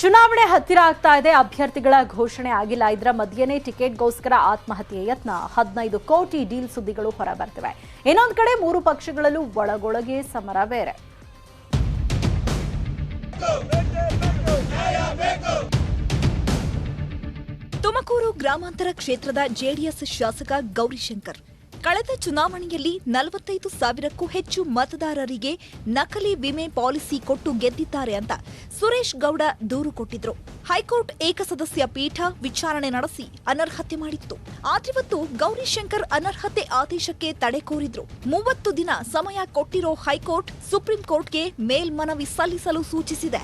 ಚುನಾವಣೆ ಹತ್ತಿರ ಆಗ್ತಾ ಇದೆ. ಅಭ್ಯರ್ಥಿಗಳ ಘೋಷಣೆ ಆಗಿಲ್ಲ. ಇದರ ಮಧ್ಯೆನೇ ಟಿಕೆಟ್ಗೋಸ್ಕರ ಆತ್ಮಹತ್ಯೆ ಯತ್ನ. ಹದಿನೈದು ಕೋಟಿ ಡೀಲ್ ಸುದ್ದಿಗಳು ಹೊರಬರ್ತಿವೆ. ಇನ್ನೊಂದು ಕಡೆ ಮೂರು ಪಕ್ಷಗಳಲ್ಲೂ ಒಳಗೊಳಗೆ ಸಮರ ಬೇರೆ. ತುಮಕೂರು ಗ್ರಾಮಾಂತರ ಕ್ಷೇತ್ರದ ಜೆಡಿಎಸ್ ಶಾಸಕ ಗೌರಿಶಂಕರ್. ಕಳೆದ ಚುನಾವಣೆಯಲ್ಲಿ ನಲವತ್ತೈದು ಸಾವಿರಕ್ಕೂ ಹೆಚ್ಚು ಮತದಾರರಿಗೆ ನಕಲಿ ವಿಮೆ ಪಾಲಿಸಿ ಕೊಟ್ಟು ಗೆದ್ದಿದ್ದಾರೆ ಅಂತ ಸುರೇಶ್ ಗೌಡ ದೂರು ಕೊಟ್ಟಿದ್ರು. ಹೈಕೋರ್ಟ್ ಏಕಸದಸ್ಯ ಪೀಠ ವಿಚಾರಣೆ ನಡೆಸಿ ಅನರ್ಹತೆ ಮಾಡಿತ್ತು. ಆದ್ರಿವತ್ತು ಗೌರಿಶಂಕರ್ ಅನರ್ಹತೆ ಆದೇಶಕ್ಕೆ ತಡೆ ಕೋರಿದ್ರು. ಮೂವತ್ತು ದಿನ ಸಮಯ ಕೊಟ್ಟಿರೋ ಹೈಕೋರ್ಟ್ ಸುಪ್ರೀಂ ಕೋರ್ಟ್ಗೆ ಮೇಲ್ಮನವಿ ಸಲ್ಲಿಸಲು ಸೂಚಿಸಿದೆ.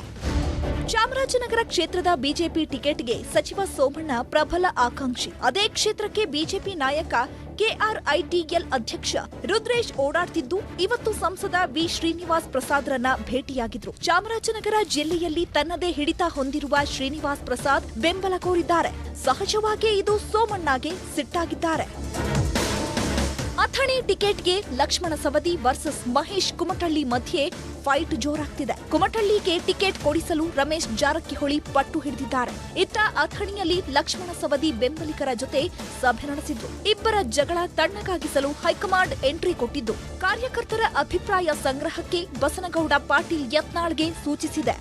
ಚಾಮರಾಜನಗರ ಕ್ಷೇತ್ರದ ಬಿಜೆಪಿ ಟಿಕೆಟ್ಗೆ ಸಚಿವ ಸೋಮಣ್ಣ ಪ್ರಬಲ ಆಕಾಂಕ್ಷಿ. ಅದೇ ಕ್ಷೇತ್ರಕ್ಕೆ ಬಿಜೆಪಿ ನಾಯಕ ಕೆಆರ್ಐಟಿಎಲ್ ಅಧ್ಯಕ್ಷ ರುದ್ರೇಶ್ ಓಡಾಡ್ತಿದ್ದು, ಇವತ್ತು ಸಂಸದ ವಿ ಶ್ರೀನಿವಾಸ್ ಪ್ರಸಾದ್ರನ್ನ ಭೇಟಿಯಾಗಿದ್ರು. ಚಾಮರಾಜನಗರ ಜಿಲ್ಲೆಯಲ್ಲಿ ತನ್ನದೇ ಹಿಡಿತ ಹೊಂದಿರುವ ಶ್ರೀನಿವಾಸ್ ಪ್ರಸಾದ್ ಬೆಂಬಲ ಕೋರಿದ್ದಾರೆ ಸಹಜವಾಗಿಯೇ ಇದು ಸೋಮಣ್ಣಗೆ ಸಿಟ್ಟಾಗಿದ್ದಾರೆ. ಅಥಣಿ ಟಿಕೆಟ್ಗೆ ಲಕ್ಷ್ಮಣ ಸವದಿ ವರ್ಸಸ್ ಮಹೇಶ್ ಕುಮಟಳ್ಳಿ ಮಧ್ಯೆ ಫೈಟ್ ಜೋರಾಗ್ತಿದೆ. ಕುಮಟಳ್ಳಿಗೆ ಟಿಕೆಟ್ ಕೊಡಿಸಲು ರಮೇಶ್ ಜಾರಕಿಹೊಳಿ ಪಟ್ಟು ಹಿಡಿದಿದ್ದಾರೆ. ಇತ್ತ ಅಥಣಿಯಲ್ಲಿ ಲಕ್ಷ್ಮಣ ಸವದಿ ಬೆಂಬಲಿಗರ ಜೊತೆ ಸಭೆ ನಡೆಸಿದ್ರು. ಇಬ್ಬರ ಜಗಳ ತಣ್ಣಗಾಗಿಸಲು ಹೈಕಮಾಂಡ್ ಎಂಟ್ರಿ ಕೊಟ್ಟಿದ್ದು. ಕಾರ್ಯಕರ್ತರ ಅಭಿಪ್ರಾಯ ಸಂಗ್ರಹಕ್ಕೆ ಬಸನಗೌಡ ಪಾಟೀಲ್ ಯತ್ನಾಳ್ಗೆ ಸೂಚಿಸಿದೆ.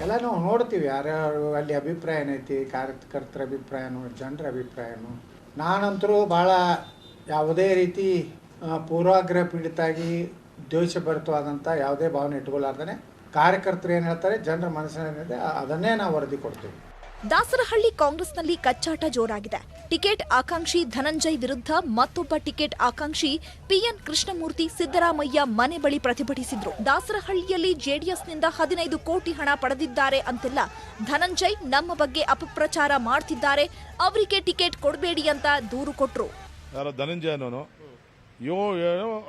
ಎಲ್ಲ ನಾವು ನೋಡ್ತೀವಿ. ಯಾರ್ಯಾರು ಅಲ್ಲಿ ಅಭಿಪ್ರಾಯ ಏನೈತಿ, ಕಾರ್ಯಕರ್ತರ ಅಭಿಪ್ರಾಯನು, ಜನರ ಅಭಿಪ್ರಾಯನು. ನಾನಂತರೂ ಭಾಳ ಯಾವುದೇ ರೀತಿ ಪೂರ್ವಾಗ್ರಹ ಪೀಡಿತಾಗಿ ದ್ವೇಷಭರಿತವಾದಂಥ ಯಾವುದೇ ಭಾವನೆ ಇಟ್ಕೊಳ್ಳಾರ್ದೇ ಕಾರ್ಯಕರ್ತರು ಏನು ಹೇಳ್ತಾರೆ ಜನರ ಮನಸ್ಸಿನೇನಿದೆ ಅದನ್ನೇ ನಾವು ವರದಿ ಕೊಡ್ತೀವಿ. ದಾಸರಹಳ್ಳಿ ಕಾಂಗ್ರೆಸ್ನಲ್ಲಿ ಕಚ್ಚಾಟ ಜೋರಾಗಿದೆ. ಟಿಕೆಟ್ ಆಕಾಂಕ್ಷಿ ಧನಂಜಯ್ ವಿರುದ್ಧ ಮತ್ತೊಬ್ಬ ಟಿಕೆಟ್ ಆಕಾಂಕ್ಷಿ ಪಿಎನ್ ಕೃಷ್ಣಮೂರ್ತಿ ಸಿದ್ದರಾಮಯ್ಯ ಮನೆ ಬಳಿ ಪ್ರತಿಭಟಿಸಿದ್ರು. ದಾಸರಹಳ್ಳಿಯಲ್ಲಿ ಜೆಡಿಎಸ್ನಿಂದ ಹದಿನೈದು ಕೋಟಿ ಹಣ ಪಡೆದಿದ್ದಾರೆ ಅಂತೆಲ್ಲ. ಧನಂಜಯ್ ನಮ್ಮ ಬಗ್ಗೆ ಅಪಪ್ರಚಾರ ಮಾಡ್ತಿದ್ದಾರೆ. ಅವರಿಗೆ ಟಿಕೆಟ್ ಕೊಡಬೇಡಿ ಅಂತ ದೂರು ಕೊಟ್ರು. ಯಾರೋ ಧನಂಜಯ ಅನ್ನೋನು ಯೋ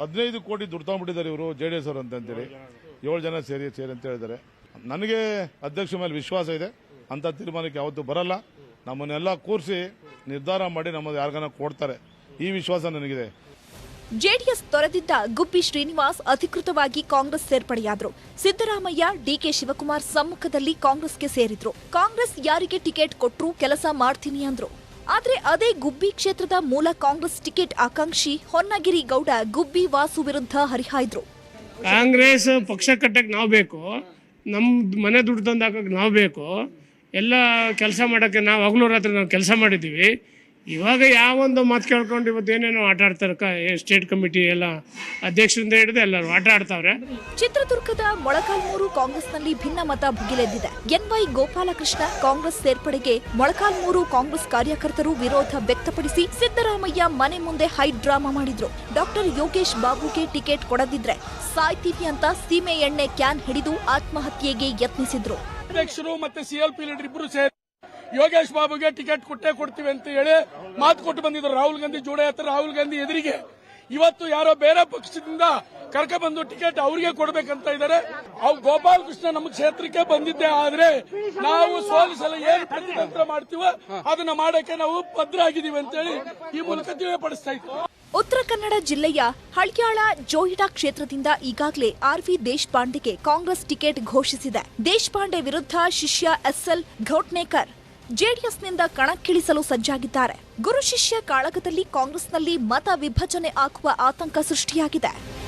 ಹದಿನೈದು ಕೋಟಿ ದುಡ್ಡು ತಗೊಂಡ್ಬಿಟ್ಟಿದ್ದಾರೆ ಇವರು, ಜೆ ಡಿ ಎಸ್ ಅವರು ಅಂತೇಳಿ ಏಳು ಜನ ಸೇರಿ ಸೇರಿ ಅಂತ ಹೇಳಿದ್ದಾರೆ. ನನಗೆ ಅಧ್ಯಕ್ಷ ಮೇಲೆ ವಿಶ್ವಾಸ ಇದೆ. ಅಂತ ತೀರ್ಮಾನಕ್ಕೆ ಯಾವತ್ತೂ ಬರಲ್ಲ. ನಮ್ಮನ್ನೆಲ್ಲ ಕೂರಿಸಿ ನಿರ್ಧಾರ ಮಾಡಿ ನಮ್ಮದು ಯಾರಿಗಾನ ಕೊಡ್ತಾರೆ. ಈ ವಿಶ್ವಾಸ ನನಗಿದೆ. ಜೆಡಿಎಸ್ ತೊರೆದಿದ್ದ ಗುಬ್ಬಿ ಶ್ರೀನಿವಾಸ್ ಅಧಿಕೃತವಾಗಿ ಕಾಂಗ್ರೆಸ್ ಸೇರ್ಪಡೆಯಾದರು. ಸಿದ್ದರಾಮಯ್ಯ ಡಿಕೆ ಶಿವಕುಮಾರ್ ಸಮ್ಮುಖದಲ್ಲಿ ಕಾಂಗ್ರೆಸ್ಗೆ ಸೇರಿದ್ರು. ಕಾಂಗ್ರೆಸ್ ಯಾರಿಗೆ ಟಿಕೆಟ್ ಕೊಟ್ಟರು ಕೆಲಸ ಮಾಡ್ತೀನಿ ಅಂದ್ರು. ಆದ್ರೆ ಅದೇ ಗುಬ್ಬಿ ಕ್ಷೇತ್ರದ ಮೂಲ ಕಾಂಗ್ರೆಸ್ ಟಿಕೆಟ್ ಆಕಾಂಕ್ಷಿ ಹೊನ್ನಗಿರಿ ಗೌಡ ಗುಬ್ಬಿ ವಾಸು ವಿರುದ್ಧ ಹರಿಹಾಯ್ದ್ರು. ಕಾಂಗ್ರೆಸ್ ಪಕ್ಷ ಕಟ್ಟಕ್ಕೆ ನಾವು ಬೇಕು ನಮ್ಮ ಮನೆ ದುಡ್ಡು ತಂದು ಹಾಕಕ್ಕೆ ನಾವು ಬೇಕು, ಎಲ್ಲ ಕೆಲಸ ಮಾಡೋಕ್ಕೆ ನಾವು ಹಗಲು ರಾತ್ರಿ ನಾವು ಕೆಲಸ ಮಾಡಿದ್ದೀವಿ. ಇವಾಗ ಯಾವೊಂದು ಮಾತು ಕೇಳ್ಕೊಂಡು ಇವತ್ತು ಏನೇನೋ ಆಟ ಆಡ್ತಾರೆ ಸ್ಟೇಟ್ ಕಮಿಟಿ ಎಲ್ಲ ಅಧ್ಯಕ್ಷರಿಂದ ಹಿಡಿದು ಎಲ್ಲರೂ ಆಟ ಆಡ್ತಾವ್ರೆ. ಚಿತ್ರದುರ್ಗದ ಮೊಳಕಾಲ್ಮೂರು ಕಾಂಗ್ರೆಸ್ನಲ್ಲಿ ಭಿನ್ನ ಮತ ಭುಗಿಲೆದ್ದಿದೆ. ಎನ್ವೈ ಗೋಪಾಲಕೃಷ್ಣ ಕಾಂಗ್ರೆಸ್ ಸೇರ್ಪಡೆಗೆ ಮೊಳಕಾಲ್ಮೂರು ಕಾಂಗ್ರೆಸ್ ಕಾರ್ಯಕರ್ತರು ವಿರೋಧ ವ್ಯಕ್ತಪಡಿಸಿ ಸಿದ್ದರಾಮಯ್ಯ ಮನೆ ಮುಂದೆ ಹೈ ಡ್ರಾಮಾ ಮಾಡಿದ್ರು. ಡಾಕ್ಟರ್ ಯೋಗೇಶ್ ಬಾಬುಗೆ ಟಿಕೆಟ್ ಕೊಡದಿದ್ರೆ ಸಾಯ್ತೀವಿ ಅಂತ ಸೀಮೆ ಎಣ್ಣೆ ಕ್ಯಾನ್ ಹಿಡಿದು ಆತ್ಮಹತ್ಯೆಗೆ ಯತ್ನಿಸಿದ್ರು. ಅಧ್ಯಕ್ಷರು ಮತ್ತೆ ಸಿಎಲ್ಪಿ ಲೀಡರ್ ಇಬ್ಬರು ಸೇರಿ ಯೋಗೇಶ್ ಬಾಬುಗೆ ಟಿಕೆಟ್ ಕೊಟ್ಟೇ ಕೊಡ್ತೀವಿ ಅಂತ ಹೇಳಿ ಮಾತು ಕೊಟ್ಟು ಬಂದಿದ್ರು. ರಾಹುಲ್ ಗಾಂಧಿ ಜೋಡೆ ಹತ್ರ ರಾಹುಲ್ ಗಾಂಧಿ ಎದುರಿಗೆ. ಇವತ್ತು ಯಾರೋ ಬೇರೆ ಪಕ್ಷದಿಂದ ಕರ್ಕ ಬಂದು ಟಿಕೆಟ್ ಅವ್ರಿಗೆ ಕೊಡ್ಬೇಕಂತ ಇದ್ದಾರೆ ಅವ್ ಗೋಪಾಲ್ ಕೃಷ್ಣ ನಮ್ಮ ಕ್ಷೇತ್ರಕ್ಕೆ ಬಂದಿದ್ದೆ ಆದ್ರೆ ನಾವು ಸೋಲಿಸಲ ಏನ್ ಪ್ರತಿತಂತ್ರ ಮಾಡ್ತೀವೋ ಅದನ್ನ ಮಾಡಕ್ಕೆ ನಾವು ಭದ್ರ ಭದ್ರಾಗಿದ್ದೀವಿ ಅಂತೇಳಿ ಈ ಮೂಲಕ ತಿಳಿಯಪಡಿಸ್ತಾ ಇತ್ತು ಉತ್ತರ ಕನ್ನಡ ಜಿಲ್ಲೆಯ ಹಳ್ಯಾಳ ಜೋಯಿಡಾ ಕ್ಷೇತ್ರದಿಂದ ಈಗಾಗಲೇ ಆರ್ವಿ ದೇಶಪಾಂಡೆಗೆ ಕಾಂಗ್ರೆಸ್ ಟಿಕೆಟ್ ಘೋಷಿಸಿದೆ. ದೇಶಪಾಂಡೆ ವಿರುದ್ಧ ಶಿಷ್ಯ ಎಸ್ಎಲ್ ಘೋಟ್ನೇಕರ್ ಜೆಡಿಎಸ್ನಿಂದ ಕಣಕ್ಕಿಳಿಸಲು ಸಜ್ಜಾಗಿದ್ದಾರೆ. ಗುರು ಶಿಷ್ಯ ಕಾಳಗದಲ್ಲಿ ಕಾಂಗ್ರೆಸ್ನಲ್ಲಿ ಮತ ವಿಭಜನೆ ಆಗುವ ಆತಂಕ ಸೃಷ್ಟಿಯಾಗಿದೆ.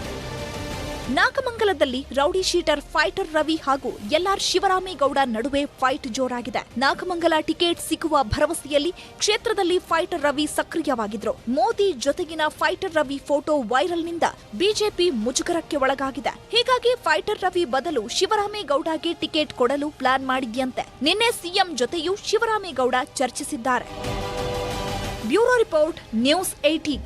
ನಾಗಮಂಗಲದಲ್ಲಿ ರೌಡಿ ಶೀಟರ್, ಫೈಟರ್ ರವಿ ಹಾಗೂ ಎಲ್ಆರ್ ಶಿವರಾಮೇಗೌಡ ನಡುವೆ ಫೈಟ್ ಜೋರಾಗಿದೆ. ನಾಗಮಂಗಲ ಟಿಕೆಟ್ ಸಿಗುವ ಭರವಸೆಯಲ್ಲಿ ಕ್ಷೇತ್ರದಲ್ಲಿ ಫೈಟರ್ ರವಿ ಸಕ್ರಿಯವಾಗಿದ್ರು ಮೋದಿ ಜೊತೆಗಿನ ಫೈಟರ್ ರವಿ ಫೋಟೋ ವೈರಲ್ನಿಂದ ಬಿಜೆಪಿ ಮುಜುಗರಕ್ಕೆ ಒಳಗಾಗಿದೆ. ಹೀಗಾಗಿ ಫೈಟರ್ ರವಿ ಬದಲು ಶಿವರಾಮೇಗೌಡಗೆ ಟಿಕೆಟ್ ಕೊಡಲು ಪ್ಲಾನ್ ಮಾಡಿದ್ಯಂತೆ. ನಿನ್ನೆ ಸಿಎಂ ಜೊತೆಯೂ ಶಿವರಾಮೇಗೌಡ ಚರ್ಚಿಸಿದ್ದಾರೆ. Bureau report, news eighteen